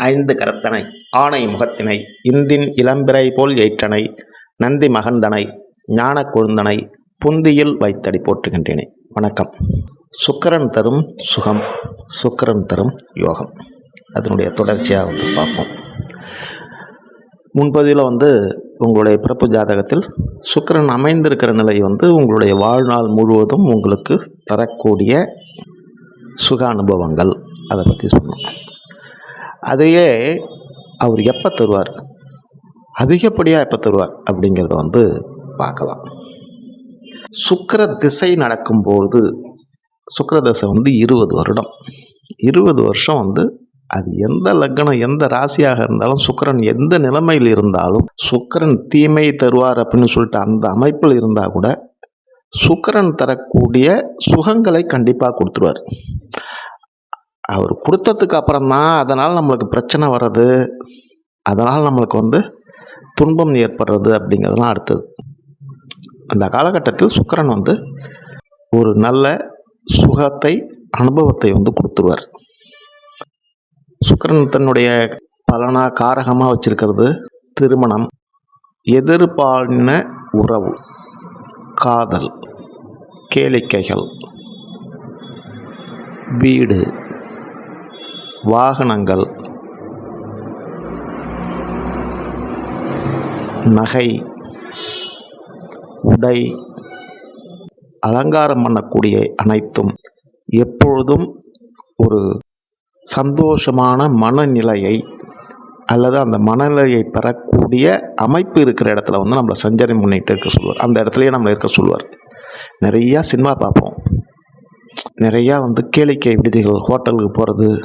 ஐந்து கரத்தனை ஆணை முகத்தினை இந்தின் இளம்பிறை போல் ஏற்றனை நந்தி மகந்தனை ஞானக் கொழுந்தனை புந்தியில் வைத்தடி போற்றுகின்றேனே. வணக்கம். சுக்கிரன் தரும் சுகம் சுக்கரன் தரும் யோகம். அதனுடைய தொடர்ச்சியாக வந்து பார்ப்போம். முன்பதில் வந்து உங்களுடைய பிறப்பு ஜாதகத்தில் சுக்கிரன் அமைந்திருக்கிற நிலை வந்து உங்களுடைய வாழ்நாள் முழுவதும் உங்களுக்கு தரக்கூடிய சுக அனுபவங்கள் அதை பற்றி சொன்னோம் அதையே அவர் எப்போ தருவார்? அதிகப்படியாக எப்போ தருவார் அப்படிங்கிறத வந்து பார்க்கலாம். சுக்கர திசை நடக்கும்போது சுக்கர திசை வந்து இருபது வருடம். இருபது வருஷம் வந்து அது எந்த லக்னம் எந்த ராசியாக இருந்தாலும் சுக்கிரன் எந்த நிலைமையில் இருந்தாலும் சுக்கரன் தீமை தருவார் அப்படின்னு சொல்லிட்டு அந்த அமைப்பில் இருந்தால் கூட சுக்கரன் தரக்கூடிய சுகங்களை கண்டிப்பாக கொடுத்துருவார். அவர் கொடுத்ததுக்கு அப்புறம் தான் அதனால் நம்மளுக்கு பிரச்சனை வர்றது அதனால் நம்மளுக்கு வந்து துன்பம் ஏற்படுறது அப்படிங்கிறதுலாம் அடுத்தது. அந்த காலகட்டத்தில் சுக்கரன் வந்து ஒரு நல்ல சுகத்தை அனுபவத்தை வந்து கொடுத்துருவார். சுக்கிரன் தன்னுடைய பலனா காரகமாக வச்சிருக்கிறது திருமணம் எதிர்பாலின உறவு காதல் கேளிக்கைகள் வீடு வாகனங்கள் நகை உடை அலங்காரம் பண்ணக்கூடிய அனைத்தும் எப்பொழுதும் ஒரு சந்தோஷமான மனநிலையை அல்லது அந்த மனநிலையை பெறக்கூடிய அமைப்பு இருக்கிற இடத்துல வந்து நம்மளை சஞ்சாரம் பண்ணிகிட்டு இருக்க சொல்லுவார். அந்த இடத்துலையே நம்மளை இருக்க சொல்லுவார். நிறையா சினிமா பார்ப்போம். நிறையா வந்து கேளிக்கை விடுதிகள் ஹோட்டலுக்கு போகிறது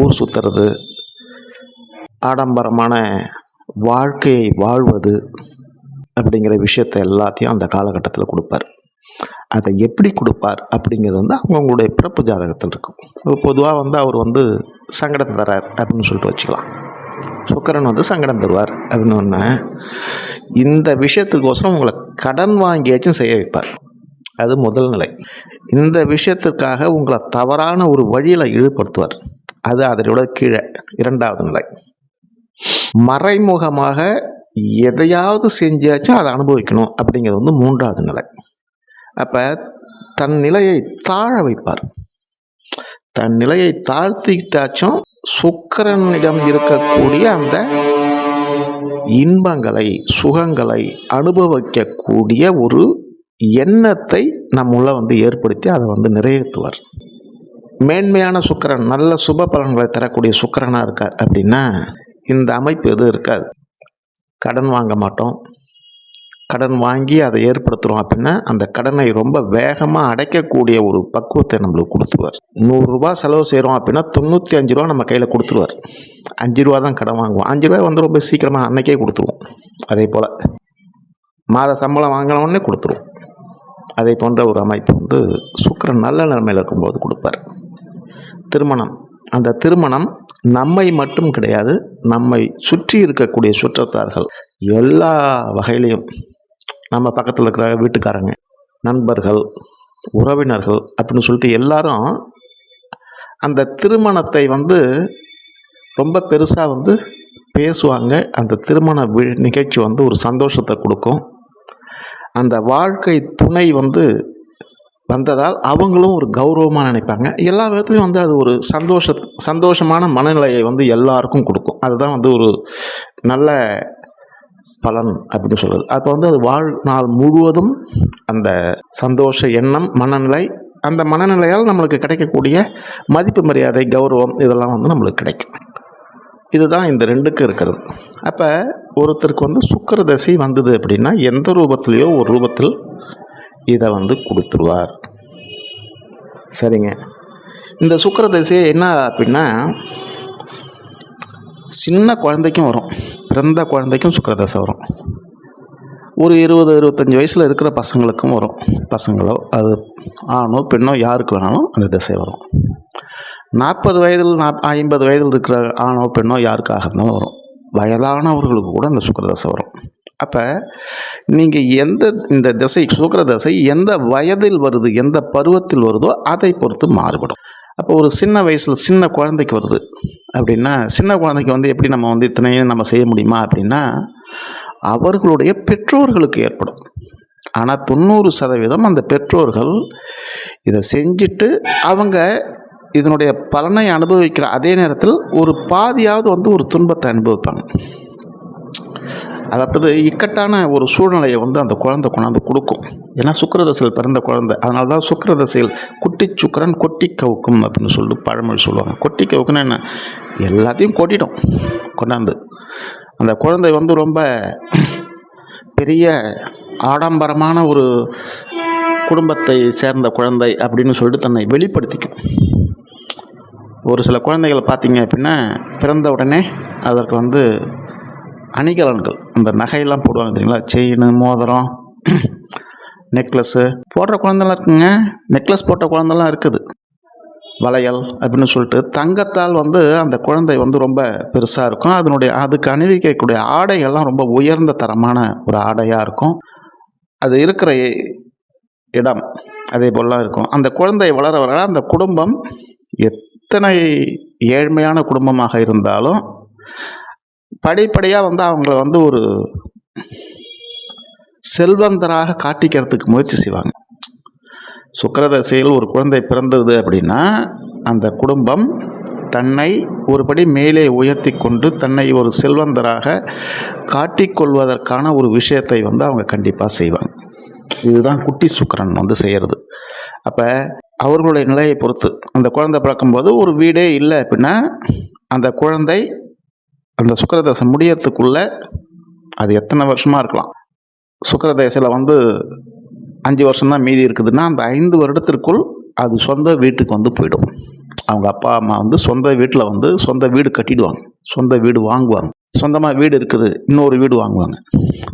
ஊர் சுற்றுறது ஆடம்பரமான வாழ்க்கையை வாழ்வது அப்படிங்கிற விஷயத்தை எல்லாத்தையும் அந்த காலகட்டத்தில் கொடுப்பார். அதை எப்படி கொடுப்பார் அப்படிங்கிறது வந்து அவங்கவுங்களுடைய பிறப்பு ஜாதகத்தில் இருக்கும் பொதுவாக வந்து அவர் வந்து சங்கடத்தை தரார் அப்படின்னு சொல்லிட்டு வச்சுக்கலாம். சுக்கரன் வந்து சங்கடம் தருவார் அப்படின்னு ஒன்று இந்த விஷயத்துக்கோசரம் உங்களை கடன் வாங்கியாச்சும் செய்ய வைப்பார். அது முதல் நிலை. இந்த விஷயத்துக்காக உங்களை தவறான ஒரு வழியில் ஈடுபடுத்துவார் அது அதனோட கீழே இரண்டாவது நிலை. மறைமுகமாக எதையாவது செஞ்சாச்சும் அதை அனுபவிக்கணும் அப்படிங்கிறது வந்து மூன்றாவது நிலை. அப்போ தன் நிலையை தாழ வைப்பார். தன் நிலையை தாழ்த்திக்கிட்டாச்சும் சுக்கரனிடம் இருக்கக்கூடிய அந்த இன்பங்களை சுகங்களை அனுபவிக்கக்கூடிய ஒரு எண்ணத்தை நம்முள்ள வந்து ஏற்படுத்தி அதை வந்து நிறைவேற்றுவார். மேன்மையான சுக்கரன் நல்ல சுப பலன்களை தரக்கூடிய சுக்கரனாக இருக்கார் அப்படின்னா இந்த அமைப்பு எதுவும் இருக்காது. கடன் வாங்க மாட்டோம். கடன் வாங்கி அதை ஏற்படுத்துகிறோம் அப்படின்னா அந்த கடனை ரொம்ப வேகமாக அடைக்கக்கூடிய ஒரு பக்குவத்தை நம்மளுக்கு கொடுத்துருவார். நூறுரூபா செலவு செய்கிறோம் அப்படின்னா தொண்ணூற்றி அஞ்சு ரூபா நம்ம கையில் கொடுத்துருவார். அஞ்சு ரூபா தான் கடன் வாங்குவோம். அஞ்சு ரூபா வந்து ரொம்ப சீக்கிரமாக அன்னைக்கே கொடுத்துருவோம். அதே போல் மாத சம்பளம் வாங்கினோடனே கொடுத்துருவோம். அதே போன்ற ஒரு அமைப்பு வந்து சுக்கரன் நல்ல நிலைமையில் இருக்கும்போது கொடுப்பார். திருமணம். அந்த திருமணம் நம்மை மட்டும் கிடையாது நம்மை சுற்றி இருக்கக்கூடிய சுற்றத்தார்கள் எல்லா வகையிலையும். நம்ம பக்கத்தில் இருக்கிற வீட்டுக்காரங்க நண்பர்கள் உறவினர்கள் அப்படின்னு சொல்லிட்டு எல்லாரும் அந்த திருமணத்தை வந்து ரொம்ப பெருசாக வந்து பேசுவாங்க. அந்த திருமண நிகழ்ச்சி வந்து ஒரு சந்தோஷத்தை கொடுக்கும். அந்த வாழ்க்கை துணை வந்து வந்ததால் அவங்களும் ஒரு கௌரவமாக நினைப்பாங்க. எல்லா விதத்துலையும் வந்து அது ஒரு சந்தோஷ சந்தோஷமான மனநிலையை வந்து எல்லாருக்கும் கொடுக்கும். அதுதான் வந்து ஒரு நல்ல பலன் அப்படின்னு சொல்கிறது அப்போ வந்து அது வாழ்நாள் முழுவதும் அந்த சந்தோஷ எண்ணம் மனநிலை அந்த மனநிலையால் நம்மளுக்கு கிடைக்கக்கூடிய மதிப்பு மரியாதை கௌரவம் இதெல்லாம் வந்து நம்மளுக்கு கிடைக்கும். இதுதான் இந்த ரெண்டுக்கு இருக்கிறது. அப்போ ஒருத்தருக்கு வந்து சுக்கர தசை வந்தது அப்படின்னா எந்த ரூபத்திலையோ ஒரு ரூபத்தில் இதை வந்து கொடுத்துருவார். சரிங்க. இந்த சுக்கர தசை என்ன அப்படின்னா சின்ன குழந்தைக்கும் வரும். பிறந்த குழந்தைக்கும் சுக்கரதசை வரும். ஒரு இருபது இருபத்தஞ்சி வயசில் இருக்கிற பசங்களுக்கும் வரும். பசங்களோ அது ஆணோ பெண்ணோ யாருக்கு வேணாலும் அந்த திசை வரும். நாற்பது வயதில் நாப் ஐம்பது வயதில் இருக்கிற ஆணோ பெண்ணோ யாருக்காக இருந்தாலும் வரும். வயதானவர்களுக்கு கூட அந்த சுக்கரதசை வரும். அப்போ நீங்கள் எந்த இந்த திசை சுக்கர தசை எந்த வயதில் வருது எந்த பருவத்தில் வருதோ அதை பொறுத்து மாறுபடும். அப்போ ஒரு சின்ன வயசில் சின்ன குழந்தைக்கு வருது அப்படின்னா சின்ன குழந்தைக்கு வந்து எப்படி நம்ம வந்து இத்தனையும் நம்ம செய்ய முடியுமா அப்படின்னா அவர்களுடைய பெற்றோர்களுக்கு ஏற்படும். ஆனால் தொண்ணூறு சதவீதம் அந்த பெற்றோர்கள் இதை செஞ்சுட்டு அவங்க இதனுடைய பலனை அனுபவிக்கிற அதே நேரத்தில் ஒரு பாதியாவது வந்து ஒரு துன்பத்தை அனுபவிப்பாங்க. அதாவது இக்கட்டான ஒரு சூழ்நிலையை வந்து அந்த குழந்தை கொண்டாந்து கொடுக்கும். ஏன்னா சுக்கரதசையில் பிறந்த குழந்தை. அதனால தான் சுக்கரதசையில் குட்டி சுக்கரன் கொட்டி கவுக்கும் அப்படின்னு சொல்லிட்டு பழமொழி சொல்லுவாங்க. கொட்டி கவுக்குன்னு என்ன? எல்லாத்தையும் கொட்டிடும் கொண்டாந்து. அந்த குழந்தை வந்து ரொம்ப பெரிய ஆடம்பரமான ஒரு குடும்பத்தை சேர்ந்த குழந்தை அப்படின்னு சொல்லிட்டு தன்னை வெளிப்படுத்திக்கும். ஒரு சில குழந்தைகள் பார்த்தீங்க அப்படின்னா பிறந்த உடனே அதற்கு வந்து அணிகலன்கள். அந்த நகையெல்லாம் போடுவாங்க தெரியுங்களா? செயின் மோதிரம் நெக்லஸ்ஸு போடுற குழந்தைலாம் இருக்குங்க. நெக்லஸ் போட்ட குழந்தைலாம் இருக்குது. வளையல் அப்படின்னு சொல்லிட்டு தங்கத்தால் வந்து அந்த குழந்தை வந்து ரொம்ப பெருசாக இருக்கும். அதனுடைய அதுக்கு அணிவிக்கக்கூடிய ஆடைகள்லாம் ரொம்ப உயர்ந்த தரமான ஒரு ஆடையாக இருக்கும். அது இருக்கிற இடம் அதே போலலாம் இருக்கும். அந்த குழந்தை வளர வளர அந்த குடும்பம் எத்தனை ஏழ்மையான குடும்பமாக இருந்தாலும் படிப்படியாக வந்து அவங்கள வந்து ஒரு செல்வந்தராக காட்டிக்கிறதுக்கு முயற்சி செய்வாங்க. சுக்கரதசையில் ஒரு குழந்தை பிறந்தது அப்படின்னா அந்த குடும்பம் தன்னை ஒருபடி மேலே உயர்த்தி கொண்டு தன்னை ஒரு செல்வந்தராக காட்டிக்கொள்வதற்கான ஒரு விஷயத்தை வந்து அவங்க கண்டிப்பாக செய்வாங்க. இதுதான் குட்டி சுக்கரன் வந்து செய்கிறது அப்போ அவர்களுடைய நிலையை பொறுத்து அந்த குழந்தை பிறக்கும்போது ஒரு வீடே இல்லை அப்படின்னா அந்த குழந்தை அந்த சுக்கரதசை முடியறதுக்குள்ளே அது எத்தனை வருஷமாக இருக்கலாம்? சுக்கிரதசையில் வந்து அஞ்சு வருஷம்தான் மீதி இருக்குதுன்னா அந்த ஐந்து வருடத்திற்குள் அது சொந்த வீட்டுக்கு வந்து போயிடும். அவங்க அப்பா அம்மா வந்து சொந்த வீட்டில் வந்து சொந்த வீடு கட்டிடுவாங்க. சொந்த வீடு வாங்குவாங்க. சொந்தமாக வீடு இருக்குது இன்னொரு வீடு வாங்குவாங்க.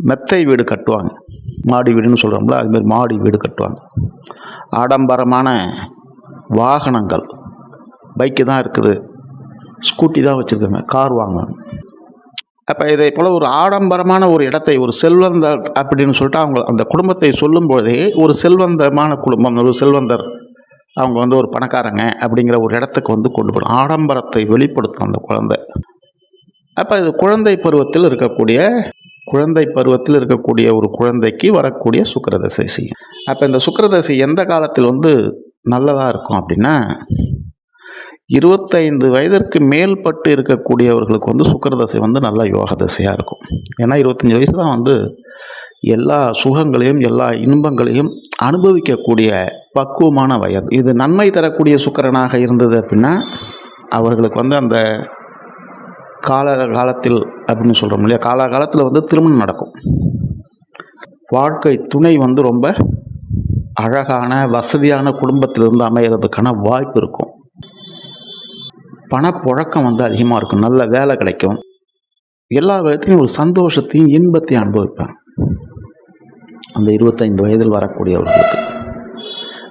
மெத்தை வீடு கட்டுவாங்க. மாடி வீடுன்னு சொல்கிறோம்ல அதுமாரி மாடி வீடு கட்டுவாங்க. ஆடம்பரமான வாகனங்கள் பைக்கு தான் இருக்குது. ஸ்கூட்டி தான் வச்சுருக்காங்க கார் வாங்கணும். அப்போ இதை போல் ஒரு ஆடம்பரமான ஒரு இடத்தை ஒரு செல்வந்தர் அப்படின்னு சொல்லிட்டு அவங்க அந்த குடும்பத்தை சொல்லும்போதே ஒரு செல்வந்தமான குடும்பம் ஒரு செல்வந்தர் அவங்க வந்து ஒரு பணக்காரங்க அப்படிங்கிற ஒரு இடத்துக்கு வந்து கொண்டு போகணும். ஆடம்பரத்தை வெளிப்படுத்தும் அந்த குழந்தை. அப்போ இது குழந்தை பருவத்தில் இருக்கக்கூடிய குழந்தை பருவத்தில் இருக்கக்கூடிய ஒரு குழந்தைக்கு வரக்கூடிய சுக்கரதசை செய்யும். அப்போ இந்த சுக்கரதசை எந்த காலத்தில் வந்து நல்லதாக இருக்கும் அப்படின்னா இருபத்தைந்து வயதிற்கு மேல்பட்டு இருக்கக்கூடியவர்களுக்கு வந்து சுக்கரதசை வந்து நல்லா யோக தசையாக இருக்கும். ஏன்னா இருபத்தஞ்சி வயசு தான் வந்து எல்லா சுகங்களையும் எல்லா இன்பங்களையும் அனுபவிக்கக்கூடிய பக்குவமான வயது. இது நன்மை தரக்கூடிய சுக்கரனாக இருந்தது அப்படின்னா அவர்களுக்கு வந்து அந்த கால காலத்தில் அப்படின்னு சொல்கிறோம் இல்லையா? காலகாலத்தில் வந்து திருமணம் நடக்கும். வாழ்க்கை துணை வந்து ரொம்ப அழகான வசதியான குடும்பத்திலிருந்து அமைகிறதுக்கான வாய்ப்பு இருக்கும். பணப்புழக்கம் வந்து அதிகமாக இருக்கும். நல்ல வேலை கிடைக்கும். எல்லா விதத்தையும் ஒரு சந்தோஷத்தையும் இன்பத்தையும் அனுபவிப்பாங்க. அந்த இருபத்தைந்து வயதில் வரக்கூடியவர்களுக்கு.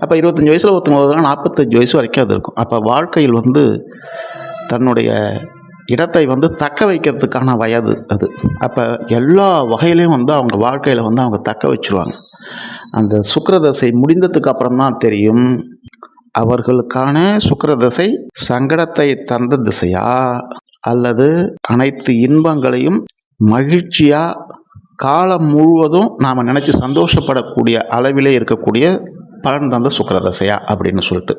அப்போ இருபத்தஞ்சி வயசில் ஒருத்தவங்க வருதுன்னா நாற்பத்தஞ்சு வயசு வரைக்கும் அது இருக்கும். அப்போ வாழ்க்கையில் வந்து தன்னுடைய இடத்தை வந்து தக்க வைக்கிறதுக்கான வயது அது. அப்போ எல்லா வகையிலையும் வந்து அவங்க வாழ்க்கையில் வந்து அவங்க தக்க வச்சிருவாங்க. அந்த சுக்கரதசை முடிந்ததுக்கு அப்புறம் தான் தெரியும். அவர்களுக்கான சுக்கிரதசை சங்கடத்தை தந்த திசையா? அல்லது அனைத்து இன்பங்களையும் மகிழ்ச்சியா? காலம் முழுவதும் நாம் நினச்சி சந்தோஷப்படக்கூடிய அளவிலே இருக்கக்கூடிய பலன் தந்த சுக்கிரதசையா? அப்படின்னு சொல்லிட்டு.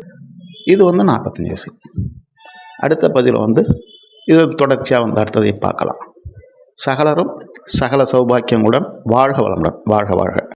இது வந்து நாற்பத்தஞ்சு வயசு அடுத்த பதிவில் வந்து இது தொடர்ச்சியாக வந்து அடுத்ததையும் பார்க்கலாம். சகலரும் சகல சௌபாக்கியங்களுடன் வாழ்க வளமுடன். வாழ்க வாழ்க.